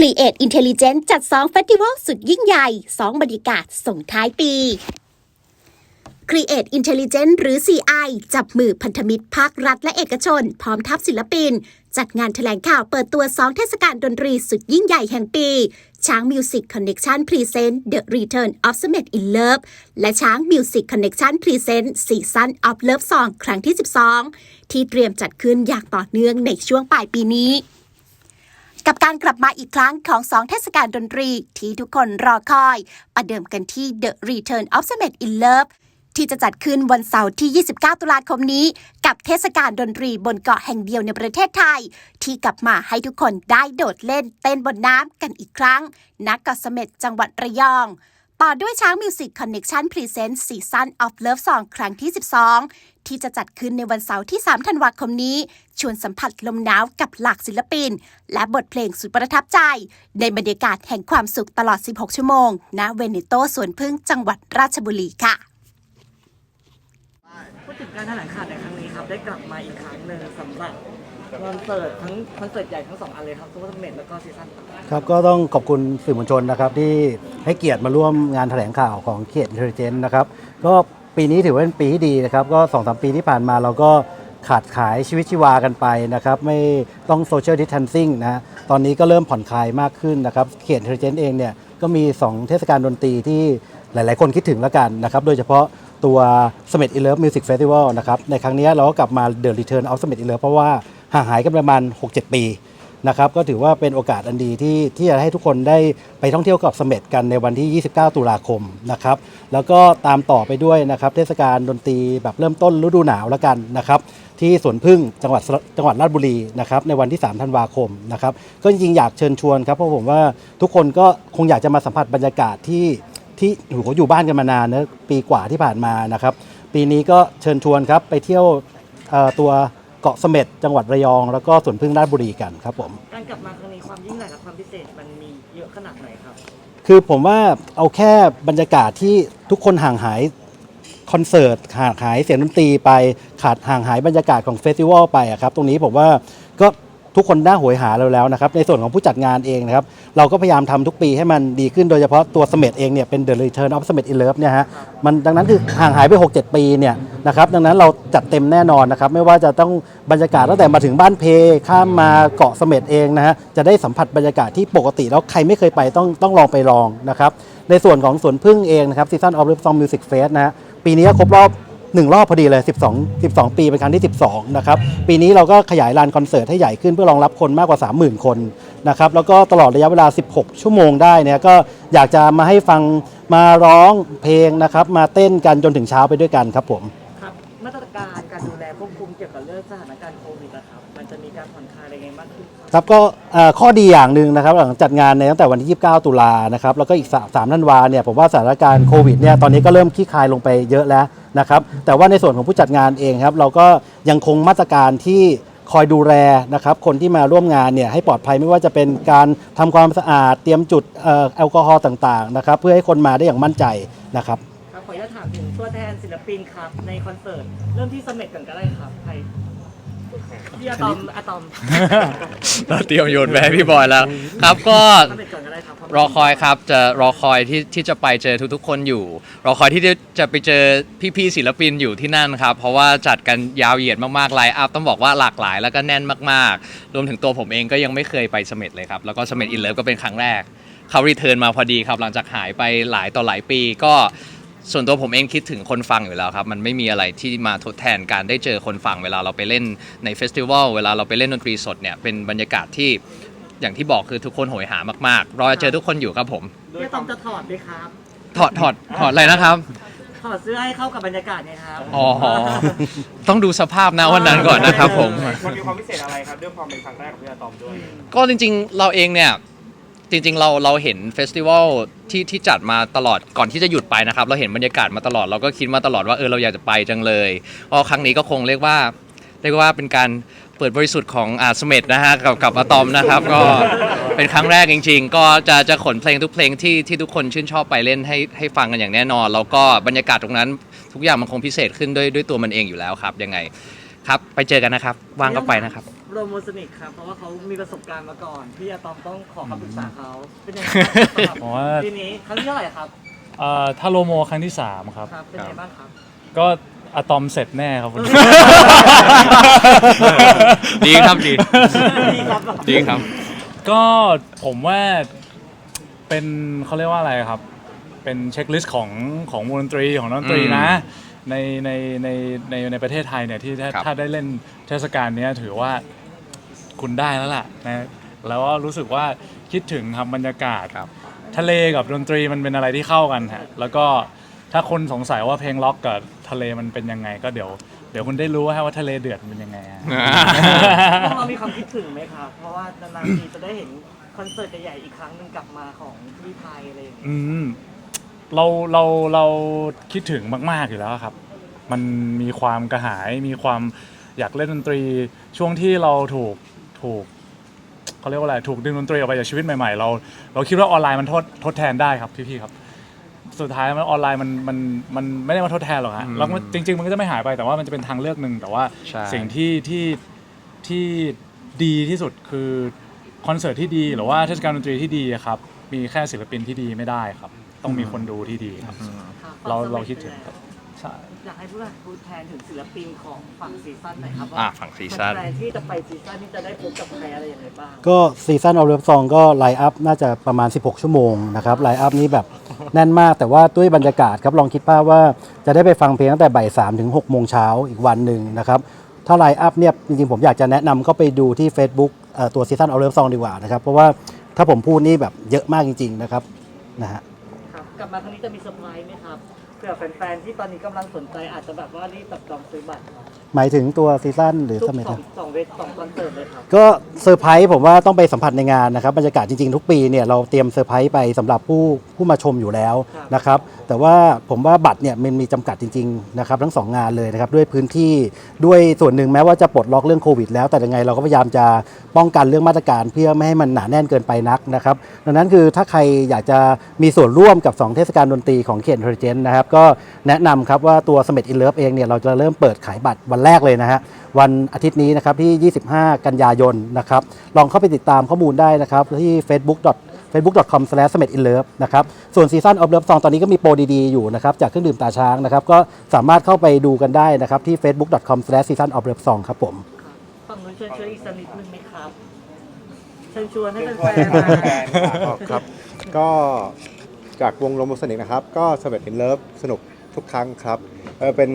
Create Intelligent จัด2เฟสติวัลสุดยิ่งใหญ่ 2 บรรยากาศส่งท้ายปี Create Intelligent หรือ CI จับมือพันธมิตรภาครัฐและเอกชน พร้อมทัพศิลปิน จัดงานแถลงข่าวเปิดตัว 2 เทศกาลดนตรีสุดยิ่งใหญ่แห่งปี ช้าง Music Connection Present The Return of Summit in Love และช้าง Music Connection Present Season of Love Song ครั้งที่ 12 ที่เตรียมจัดขึ้นอย่างต่อเนื่องในช่วงปลายปีนี้ กับการกลับมาอีกครั้งของ2เทศกาลดนตรี ที่ทุกคนรอคอย ประเดิมกันที่ The Return of Summit in Love ที่จะจัดขึ้นวันเสาร์ที่ 29 ตุลาคมนี้ กับเทศกาลดนตรีบนเกาะแห่งเดียวในประเทศไทย ที่กลับมาให้ทุกคนได้โดดเล่นเต้นบนน้ำกันอีกครั้งณเกาะเสม็ดจังหวัดระยอง ต่อด้วยช้างมิวสิกคอนเน็กชันพรีเซนต์ซีซันออฟเลิฟซองครั้งที่ 12 ที่จะจัดขึ้นในวันเสาร์ที่ 3 ธันวาคมนี้ ชวนสัมผัสลมหนาวกับหลากศิลปิน และบทเพลงสุดประทับใจ ในบรรยากาศแห่งความสุขตลอด 16 ชั่วโมงณเวเนโตสวนพึ่งจังหวัดราชบุรีค่ะพูดถึงการแถลงข่าวในครั้งนี้ครับได้กลับมาอีกครั้งหนึ่งสำหรับ คอนเสิร์ตทั้งคอนเสิร์ตใหญ่ทั้งสองอันเลยครับซูเปอร์เมแล้วก็ซีซั่นครับก็ต้องขอบคุณสื่อมวลชนนะครับที่ให้เกียรติมาร่วมงานแถลงข่าวของเขียดอินเทลเจนนะครับก็ปีนี้ถือว่าเป็นปีที่ดีนะครับก็สองสามปีที่ผ่านมาเราก็ขาดขายชีวิตชีวากันไปนะครับไม่ต้องโซเชียลดิส a ทนซิ่งนะตอนนี้ก็เริ่มผ่อนคลายมากขึ้นนะครับเขียดอินเทลเจนเองเนี่ยก็มี 2 เทศกาลดนตรีที่หลาย ๆ คนคิดถึงแล้วกันนะครับโดยเฉพาะตัว s m e t i l o v e Music Festival นะครับในครั้งนี้เราก็กลับมา The Return of s m e t i l o v e เพราะว่า ห่างหายกันประมาณ 6-7 ปีนะครับก็ถือว่าเป็นโอกาสอันดีที่ที่จะให้ทุกคนได้ไปท่องเที่ยวกับเสม็ดกันในวันที่ 29 ตุลาคมนะครับแล้วก็ตามต่อไปด้วยนะครับเทศกาลดนตรีแบบเริ่มต้นฤดูหนาวแล้วกันนะครับที่สวนพึ่งจังหวัดจังหวัดราชบุรีนะครับในวันที่ 3 ธันวาคมนะครับก็จริงๆอยากเชิญชวนครับเพราะผมว่าทุกคนก็คงอยากจะมาสัมผัสบรรยากาศที่ที่อยู่อยู่บ้านกันมานานนะปีกว่าที่ผ่านมานะครับปีนี้ก็เชิญชวนครับไปเที่ยวตัว เกาะเสม็ดจังหวัดระยอง แล้วก็สวนพึ่งราชบุรีกันครับผม การกลับมาครั้งนี้ความยิ่งใหญ่กับความพิเศษมันมีเยอะขนาดไหนครับ คือผมว่าเอาแค่บรรยากาศที่ทุกคนห่างหายคอนเสิร์ตห่างหายเสียงดนตรีไปขาดห่างหายบรรยากาศของเฟสติวัลไปอะครับ ตรงนี้ผมว่าก็ ทุกคนน่าโหยหาเราแล้วนะครับในส่วนของผู้จัดงานเองนะครับเราก็พยายามทำทุกปีให้มันดีขึ้นโดยเฉพาะตัวเสม็ดเองเนี่ยเป็น The Return of Summit in Love เนี่ยฮะมันดังนั้นคือห่างหายไป 6-7 ปีเนี่ยนะครับดังนั้นเราจัดเต็มแน่นอนนะครับไม่ว่าจะต้องบรรยากาศตั้งแต่มาถึงบ้านเพข้ามมาเกาะเสม็ดเองนะฮะจะได้สัมผัสบรรยากาศที่ปกติแล้วใครไม่เคยไปต้องต้องลองไปลองนะครับในส่วนของสวนพึ่งเองนะครับ Season of Love Song Music Fest นะฮะปีนี้ครบรอบ หนึ่งรอบพอดีเลย 12 12 ปีเป็นครั้งที่ 12 นะครับ ปีนี้เราก็ขยายลานคอนเสิร์ตให้ใหญ่ขึ้นเพื่อรองรับคนมากกว่า 30,000 คนนะครับ แล้วก็ตลอดระยะเวลา 16 ชั่วโมงได้เนี่ยก็อยากจะมาให้ฟังมาร้องเพลงนะครับ มาเต้นกันจนถึงเช้าไปด้วยกันครับผมครับมาตรการการดูแลควบคุมเกี่ยวกับเรื่องสถานการณ์โควิดนะครับมันจะมีการผ่อนคลายอะไรไงมากขึ้นครับครับก็เอ่อข้อดีอย่างหนึ่งนะครับ หลังจัดงานในตั้งแต่วันที่ 29 ตุลานะครับแล้วก็อีก3 3ธันวาเนี่ยผมว่าสถานการณ์โควิดเนี่ยตอนนี้ก็เริ่มคลี่คลายลงไปเยอะแล้ว นะครับแต่ว่าในส่วนของผู้จัดงานเองครับเราก็ยังคงมาตรการที่คอยดูแลนะครับคนที่มาร่วมงานเนี่ยให้ปลอดภัยไม่ว่าจะเป็นการทำความสะอาดเตรียมจุดออแอลกอฮอล์ต่างๆนะครับเพื่อให้คนมาได้อย่างมั่นใจนะครับครับขออนุญาตถามถึงตัวแทนศิลปินครับในคอนเสิร์ตเริ่มที่สมเด็จก่อนก็ได้ครับใคร พี่อะตอมอะตอมเราเตรียมโยนไปให้พี่บอยแล้ว ครับก็สมเด็จก่อนก็ได้ครับรอคอยครับจะรอคอยที่ที่จะไปเจอทุกๆ คนอยู่ รอคอยที่จะจะไปเจอพี่ๆศิลปินอยู่ที่นั่นครับ เพราะว่าจัดกันยาวเหยียดมากๆไลน์อัพต้องบอกว่าหลากหลายแล้วก็แน่นมากๆ รวมถึงตัวผมเองก็ยังไม่เคยไปเสม็ดเลยครับ แล้วก็เสม็ดอินเลิฟก็เป็นครั้งแรก เขารีเทิร์นมาพอดีครับ หลังจากหายไปหลายต่อหลายปีก็ ส่วนตัวผมเองคิดถึงคนฟังอยู่แล้วครับ มันไม่มีอะไรที่มาทดแทนการได้เจอคนฟังเวลาเราไปเล่นในเฟสติวัลเวลาเราไปเล่นดนตรีสดเนี่ยเป็นบรรยากาศที่อย่างที่บอกคือทุกคนโหยหามากๆ รอเจอทุกคนอยู่ครับผม พี่อะตอมจะถอดไหมครับ ถอดถอดถอดอะไรนะครับ ถอดเสื้อให้เข้ากับบรรยากาศไงครับ อ๋อ ต้องดูสภาพนะวันนั้นก่อนนะครับผม มันมีความพิเศษอะไรครับเรื่องความเป็นครั้งแรกของพี่อะตอมด้วย ก็จริงๆ เราเองเนี่ย จริงๆเราเราเห็นเฟสติวัลที่ที่จัดมาตลอดก่อนที่จะหยุดไปนะครับ เราเห็นบรรยากาศมาตลอดเราก็คิดมาตลอดว่าเออเราอยากจะไปจังเลยก็ครั้งนี้ก็คงเรียกว่า เรียกว่าเป็นการเปิดบริสุทธิ์ของอาสเมดนะฮะกับกับอะตอมนะครับ ก็เป็นครั้งแรกจริง ๆ ก็จะจะขนเพลงทุกเพลงที่ที่ทุกคนชื่นชอบไปเล่นให้ให้ฟังกันอย่างแน่นอน แล้วก็บรรยากาศตรงนั้น ทุกอย่างมันคงพิเศษขึ้นด้วยด้วยตัวมันเองอยู่แล้วครับยังไงครับ ไปเจอกันนะครับว่างก็ไปนะครับ โรโมสนิกครับ เพราะว่าเขามีประสบการณ์มาก่อน พี่อะตอมต้องขอคำปรึกษาเขาเป็นยังไงบ้างครับผมว่าปีนี้ครั้งที่เท่าไหร่ครับเอ่อถ้าโลโมครั้งที่ 3 ครับ ครับเป็นยังไงบ้างครับ ก็อะตอมเสร็จแน่ครับคุณดีครับดี ดีครับ ดีครับ ก็ผมว่าเป็นเขาเรียกว่าอะไรครับ เป็นเช็คลิสต์ของของวงดนตรีของนักดนตรีนะ ในในในในในประเทศไทยเนี่ยที่ถ้าครับ ถ้าได้เล่นเทศกาลเนี้ยถือว่าคุณได้แล้วล่ะนะแล้วก็รู้สึกว่าคิดถึงครับบรรยากาศ ครับ ทะเลกับดนตรีมันเป็นอะไรที่เข้ากันฮะ แล้วก็ถ้าคนสงสัยว่าเพลงล็อกกับทะเลมันเป็นยังไง ก็เดี๋ยวเดี๋ยวคุณได้รู้ว่าทะเลเดือดมันเป็นยังไงฮะ พวกเรามีความคิดถึงไหมครับ เพราะว่านานๆทีจะได้เห็นคอนเสิร์ตใหญ่ๆอีกครั้งหนึ่งกลับมาของที่ไทยอะไรอย่างเงี้ยอืม เราเราเราคิดถึงมาก ๆ อยู่แล้วครับ มันมีความกระหายมีความอยากเล่นดนตรี ช่วงที่เราถูกถูกเขาเรียกว่าอะไรถูกดึงดนตรีออกไปจากชีวิตใหม่ๆ เรา เราคิดว่าออนไลน์มันทดทดแทนได้ครับพี่ๆครับ สุดท้ายมันออนไลน์มันมันมันไม่ได้มาทดแทนหรอกฮะอืมแล้วมันจริง ๆ มันก็จะไม่หายไปแต่ว่ามันจะเป็นทางเลือกหนึ่งแต่ว่าใช่ สิ่งที่ที่ที่ดีที่สุดคือคอนเสิร์ตที่ดีหรือว่าเทศกาลดนตรีที่ดีอะครับมีแค่ศิลปินที่ดีไม่ได้ครับ ต้องมีคนดูที่ดีครับครับเราเราคิดถึงครับ ใช่ อยากให้ผู้พูดแทนถึงศิลปินของฝั่งซีซั่นหน่อยครับอะว่าฝั่งซีซั่น แฟนๆที่จะไปซีซั่นนี้จะได้พบกับใครอะไรอย่างไรบ้าง ก็ซีซั o นออฟเลิฟซองก็ไลน์อัพน่าจะประมาณ 16 ชั่วโมงนะครับไลน์อัพนี้แบบแน่นมากแต่ว่าด้วยบรรยากาศครับลองคิดภาพว่าจะได้ไปฟังเพลงตั้งแต่บ่ายสามถึง6โมงเช้าอีกวันหนึ่งนะครับ ถ้าไลน์อัพเนี่ยจริงๆ ผมอยากจะแนะนำก็ไปดูที่ Facebook เอ่อตัวซีซั o นออฟเลิฟซองดีกว่านะครับ เพราะว่าถ้าผมพูดนี่แบบเยอะมากจริง ๆ นะครับนะฮะครับ กลับมาครั้งนี้จะมีเซอร์ไพรส์ไหมครับ เผื่อแฟนๆที่ตอนนี้กำลังสนใจอาจจะแบบว่ารีบจับจองซื้อบัตรครับหมายถึงตัวซีซั่นหรือทุกสมัยสองสองเวทสองคอนเสิร์ตเลยครับ ก็เซอร์ไพรส์ผมว่าต้องไปสัมผัสในงานนะครับบรรยากาศจริงๆ ทุกปีเนี่ยเราเตรียมเซอร์ไพรส์ไปสำหรับผู้ผู้มาชมอยู่แล้วครับนะครับแต่ว่าผมว่าบัตรเนี่ยมันมีจำกัดจริงๆนะครับทั้งสองงานเลยนะครับด้วยพื้นที่ด้วยส่วนหนึ่งแม้ว่าจะปลดล็อกเรื่องโควิดแล้วแต่ยังไงเราก็พยายามจะป้องกันเรื่องมาตรการเพื่อไม่ให้มันหนาแน่นเกินไปนักนะครับดังนั้นคือถ้าใครอยากจะมีส่วนร่วมกับ2เทศกาลดนตรีของเขตเทอร์เจนนะครับก็แนะนำครับว่าตัวสม e ดอินเลิฟเองเนี่ยเราจะเริ่มเปิดขายบัตรวันแรกเลยนะฮะวันอาทิตย์นี้นะครับที่ 25 กันยายนนะครับลองเข้าไปติดตามข้อมูลได้นะครับที่ facebook facebook.com s l a s h อินเลิฟนะครับ ส่วนซีซั่นออฟเลิฟซองตอนนี้ก็มีโปรดีๆ อยู่นะครับ จากเครื่องดื่มตาช้างนะครับ ก็สามารถเข้าไปดูกันได้นะครับ ที่ facebook.com s l a s h season of love song ครับผมฝั่งนู้นเชิญชวนอีกสักนิดนึงไหมครับ เชิญชวนให้เป็นแฟแฟนนๆมาแฟนๆอ๋อครับ ก็ จากวงโรโมสนิกนะครับ ก็สเวตอินเลิฟสนุกทุกครั้งครับเออเป็น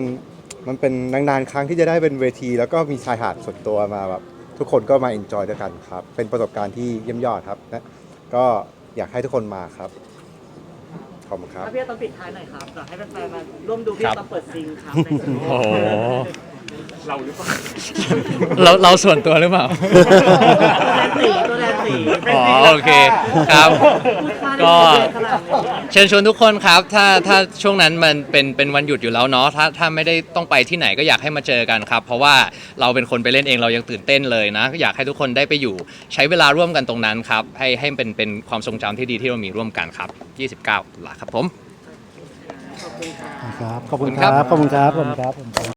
มันเป็นนานๆครั้งที่จะได้เป็นเวที แล้วก็มีชายหาดส่วนตัวมาแบบทุกคนก็มาเอนจอยด้วยกันครับ เป็นประสบการณ์ที่เยี่ยมยอดครับนะก็อยากให้ทุกคนมาครับ ขอบคุณครับ ถ้าพี่ต้องปิดท้ายหน่อยครับอยากให้แฟนๆมาร่วมดูพี่ครับต้องเปิดซิงครับในสตูโอ้โห เราหรือเปล่าเราเราส่วนตัวหรือเปล่า ตัวแทนสีตัวแทนสี อ๋อโอเคครับ ก็ขนาดนี้เชิญชวนทุกคนครับ ถ้าถ้าช่วงนั้นมันเป็นเป็นวันหยุดอยู่แล้วเนาะถ้าถ้าไม่ได้ต้องไปที่ไหนก็อยากให้มาเจอกันครับ เพราะว่าเราเป็นคนไปเล่นเองเรายังตื่นเต้นเลยนะ อยากให้ทุกคนได้ไปอยู่ ใช้เวลาร่วมกันตรงนั้นครับ ให้ให้เป็นเป็นความทรงจำที่ดีที่เรามีร่วมกันครับ 29ตุลาครับผมขอบคุณครับครับขอบคุณขอบคุณครัครับบขอบคุณครับ ขอบคุณครับ